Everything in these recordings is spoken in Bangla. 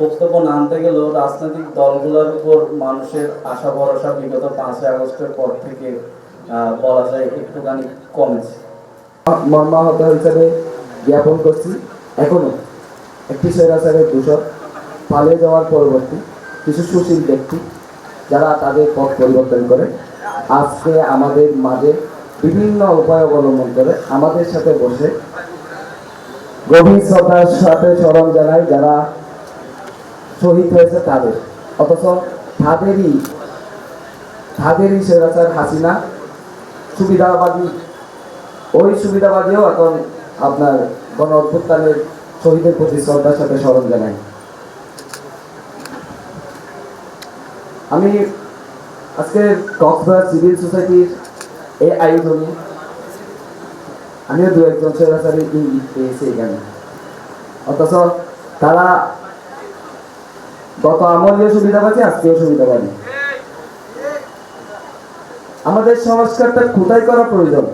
বক্তব্য আনতে রাজনৈতিক দলগুলোর উপর মানুষের আশা ভরসা বিগত পাঁচই আগস্টের পর থেকে বলা যায় একটুখানি কমেছে। মর্মাহত হিসেবে জ্ঞাপন করছি, এখনও একটি দূষণ পালিয়ে যাওয়ার পরবর্তী কিছু সুশীল ব্যক্তি যারা তাদের পথ পরিবর্তন করে, আজকে আমাদের মাঝে বিভিন্ন উপায় অবলম্বন করে আমাদের সাথে বসে গভীর শ্রদ্ধার সাথে স্মরণ জানায় যারা শহীদ হয়েছে তাদের। অথচ তাদেরই তাদেরই স্বৈরাচার হাসিনা। সুবিধাবাদী। ওই সুবিধাবাদীও এখন আপনার গণ অভ্যুত্থানের শহীদের প্রতি শ্রদ্ধার সাথে স্মরণ জানাই আমি আজকে কক্সবাজার সিভিল সোসাইটির এই আয়োজনে আমিও দু একজন স্বৈরাচারী ইঙ্গিত পেয়েছি এখানে। অথচ তারা গত আমলেও সুবিধাবাদী আজকেও সুবিধাবাদী আমাদের সংস্কারটা কোথায় করা প্রয়োজন?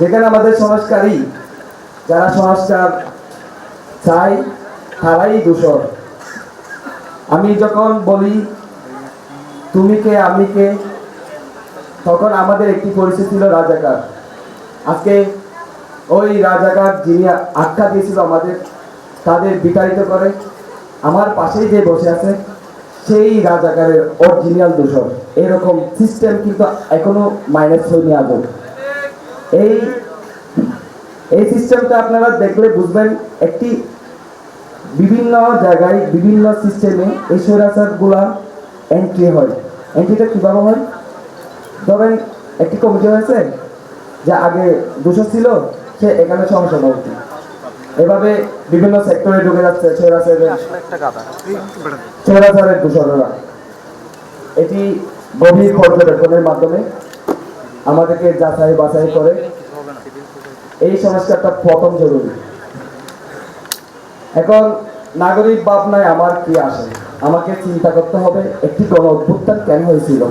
যেখানে আমাদের সংস্কারই যারা সংস্কার চাই তারাই দূষণ। আমি যখন বলি, তুমি কে, আমি কে? তখন আমাদের একটি পরিস্থিতি ছিল রাজাকার। আজকে ওই রাজাকার যিনি আখ্যা দিয়েছিল আমাদের তাদের বিতাড়িত করে। আমার পাশেই যে বসে আছে, সেই রাজাকারের অরিজিনাল দূষণ এরকম সিস্টেম কিন্তু এখনও মাইনাস হয়নি আদৌ এই এই সিস্টেমটা আপনারা দেখলে বুঝবেন, একটি বিভিন্ন জায়গায়, বিভিন্ন সিস্টেমে এই স্বৈরাচারগুলা এন্ট্রি হয়। এন্ট্রিটা কীভাবে হয়? ধরেন, একটি কমিটি হয়েছে, যে আগে দুশো ছিল, সে এখানে সহসভাপতি। এভাবে বিভিন্ন সেক্টরে ঢুকে যাচ্ছে স্বৈরাচারের দূষণরা এটি গভীর পর্যবেক্ষণের মাধ্যমে আমাদেরকে যাচাই বাছাই করে। এই সংস্কারটা প্রথম জরুরি। এখন নাগরিক ভাবনায় আমার কি আসে? আমাকে চিন্তা করতে হবে একটি গণ অভ্যুত্থান কেন হয়েছিল?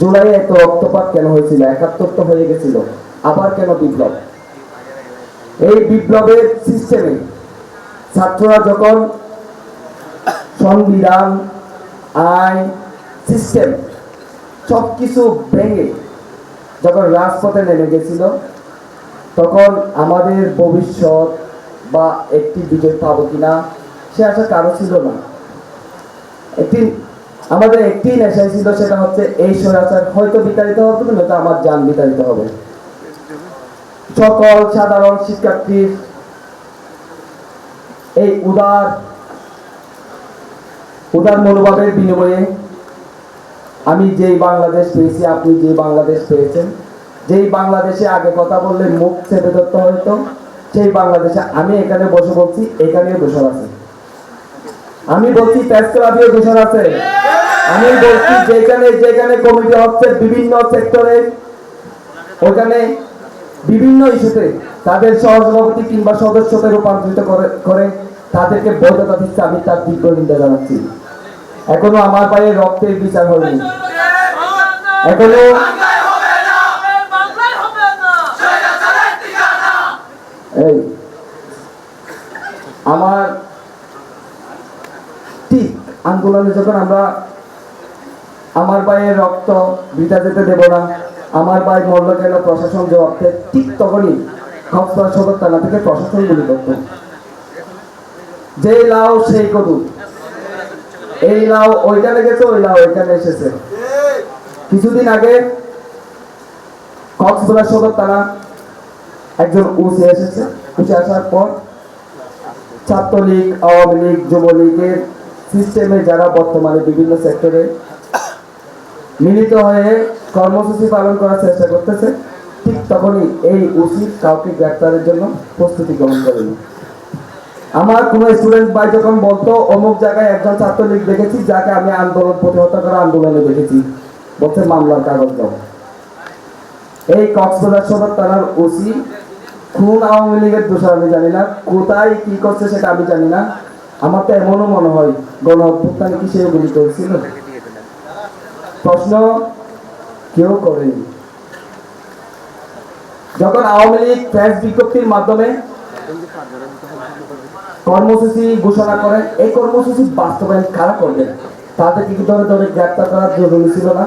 জুলাই এত রক্তপাত কেন হয়েছিল? একাত্তর তো হয়ে গেছিল। আবার কেন বিপ্লব? এই বিপ্লবের সিস্টেমে ছাত্ররা যখন সংবিধান, আইন সিস্টেম সব কিছু ভেঙে যখন রাজপথে নেমে গেছিল, তখন আমাদের ভবিষ্যৎ বা একটি বিজয় পাবো কিনা সে আশা কারও ছিল না। একটি, আমাদের একটি নেশাই ছিল সেটা হচ্ছে এই স্বৈরাচার। হয়তো বিতাড়িত হবে নয়তো আমার যান বিতাড়িত হবে। সকল সাধারণ শিক্ষার্থীর এই উদার উদার মনোভাবের বিনিময়ে আমি যেই বাংলাদেশ পেয়েছি, আপনি যে বাংলাদেশ পেয়েছেন। যেই বাংলাদেশে আগে কথা বললে মুখ চেপে ধরতে হতো সেই বাংলাদেশে আমি এখানে বসে বলছি এখানেও দোষর আছে। আমি বলছি প্রেস ক্লাবেও দোষর আছে। আমি বলছি, যেখানে যেখানে কমিটি হচ্ছে, বিভিন্ন সেক্টরে ওখানে বিভিন্ন ইস্যুতে তাদের সহসভাপতি কিংবা সদস্যকে রূপান্তরিত করে তাদেরকে বৈধতা দিচ্ছে, আমি তার তীব্র নিন্দা জানাচ্ছি। এখনও আমার পায়ে রক্তের বিচার হয়নি। এখনও এই, আমার ঠিক আন্দোলনে যখন আমরা আমার পায়ে রক্ত বৃথা যেতে দেব না আমার পায়ে মরল কেন প্রশাসন জবাব দেয় ঠিক তখনই কক্সবাজার সদর থানা থেকে প্রশাসন গুলি করত যে লাও সেই কদু। এই লাও ওইখানে গেছে, ওই লাও ওইখানে এসেছে। কিছুদিন আগে কক্সবাজার সদর থানা একজন উসে এসেছে। উসে আসার পর ছাত্রলীগ, আওয়ামী লীগ, যুবলীগের সিস্টেমে যারা বর্তমানে বিভিন্ন সেক্টরে মিলিত হয়ে কর্মসূচি পালন করার চেষ্টা করতেছে, ঠিক তখনই এই উচিত কাউকে গ্রেপ্তারের জন্য প্রস্তুতি গ্রহণ করেনি। আমার কোনো স্টুডেন্ট ভাই যখন বলতো, অমুক জায়গায় একজন ছাত্রলীগ দেখেছি, যাকে আমি আন্দোলন প্রতিহত করা আন্দোলনে দেখেছি। বলছে, মামলার কাগজ দাও। এই কক্সবাজার সদর থানার ওসি কোন আওয়ামী লীগের দোষর আমি জানি না, কোথায় কি করছে সেটা আমি জানি না। আমার তো এমনও মনে হয় গণ অভ্যুত্থানে কি সে গুলি করেছিল প্রশ্ন কেউ করেনি। যখন আওয়ামী লীগ প্রেস বিজ্ঞপ্তির মাধ্যমে কর্মসূচি ঘোষণা করেন, এই কর্মসূচি বাস্তবায়ন কারা করবেন? তাদেরকে কি ধরে ধরে গ্রেপ্তার করার জরুরি ছিল না?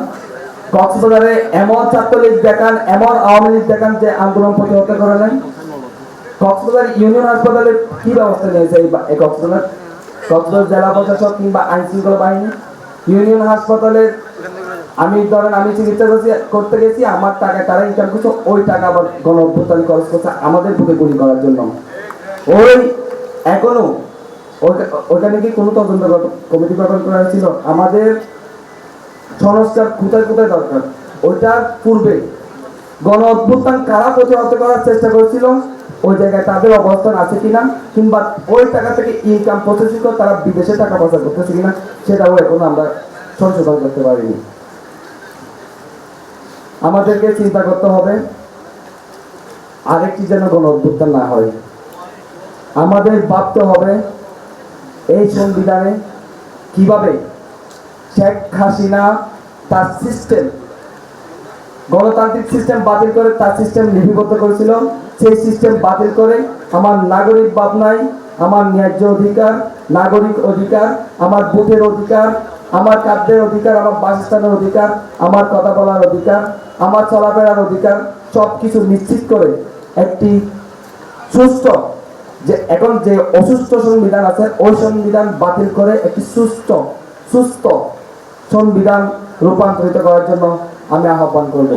কক্সবাজারে এমন ছাত্রলীগ দেখান, এমন আওয়ামী লীগ দেখান যে আন্দোলন প্রতিহত করে নেন কক্সবাজার ইউনিয়ন হাসপাতালে কি ব্যবস্থা নিয়েছে এই কক্সবাজার? কক্সবাজার জেলা প্রশাসক কিংবা আইন শৃঙ্খলা বাহিনী? ইউনিয়ন হাসপাতালে আমি ধরেন আমি চিকিৎসা করতে গেছি, আমার টাকা, তারা ইনকাম করছে, ওই টাকা আবার গণ অভ্যুত্থান খরচ করছে, আমাদের বুকে গুলি করার জন্য। ওই, এখনও ওইখানে কি কোনো তদন্ত কমিটি গঠন করা হয়েছিল? আমাদের সংস্কার কোথায় কোথায় দরকার? ওইটার পূর্বে। গণ অভ্যুত্থান কারা প্রতিহত করার চেষ্টা করেছিল? ওই জায়গায় তাদের অবস্থান আছে কিনা? কিংবা ওই টাকা থেকে ইনকাম প্রসেসিং তারা বিদেশে টাকা পয়সা করতেছে কিনা? সেটাও এখনও আমরা সংশোধন করতে পারিনি। আমাদেরকে চিন্তা করতে হবে, আরেকটি যেন গণ অভ্যুত্থান না হয়। আমাদের ভাবতে হবে, এই সংবিধানে কীভাবে শেখ হাসিনা তার সিস্টেম গণতান্ত্রিক সিস্টেম বাতিল করে তার সিস্টেম লিপিবদ্ধ করেছিল, সেই সিস্টেম বাতিল করে আমার নাগরিক ভাবনায় আমার ন্যায্য অধিকার, নাগরিক অধিকার, আমার বুথের অধিকার আমার কাব্যের অধিকার, আমার বাসস্থানের অধিকার, আমার কথা বলার অধিকার, আমার চলাফেরার অধিকার সব কিছু নিশ্চিত করে একটি সুস্থ যে এখন যে অসুস্থ সংবিধান আছে, ওই সংবিধান বাতিল করে একটি সুস্থ সুস্থ সংবিধান রূপান্তরিত করার জন্য আমি আহ্বান করব।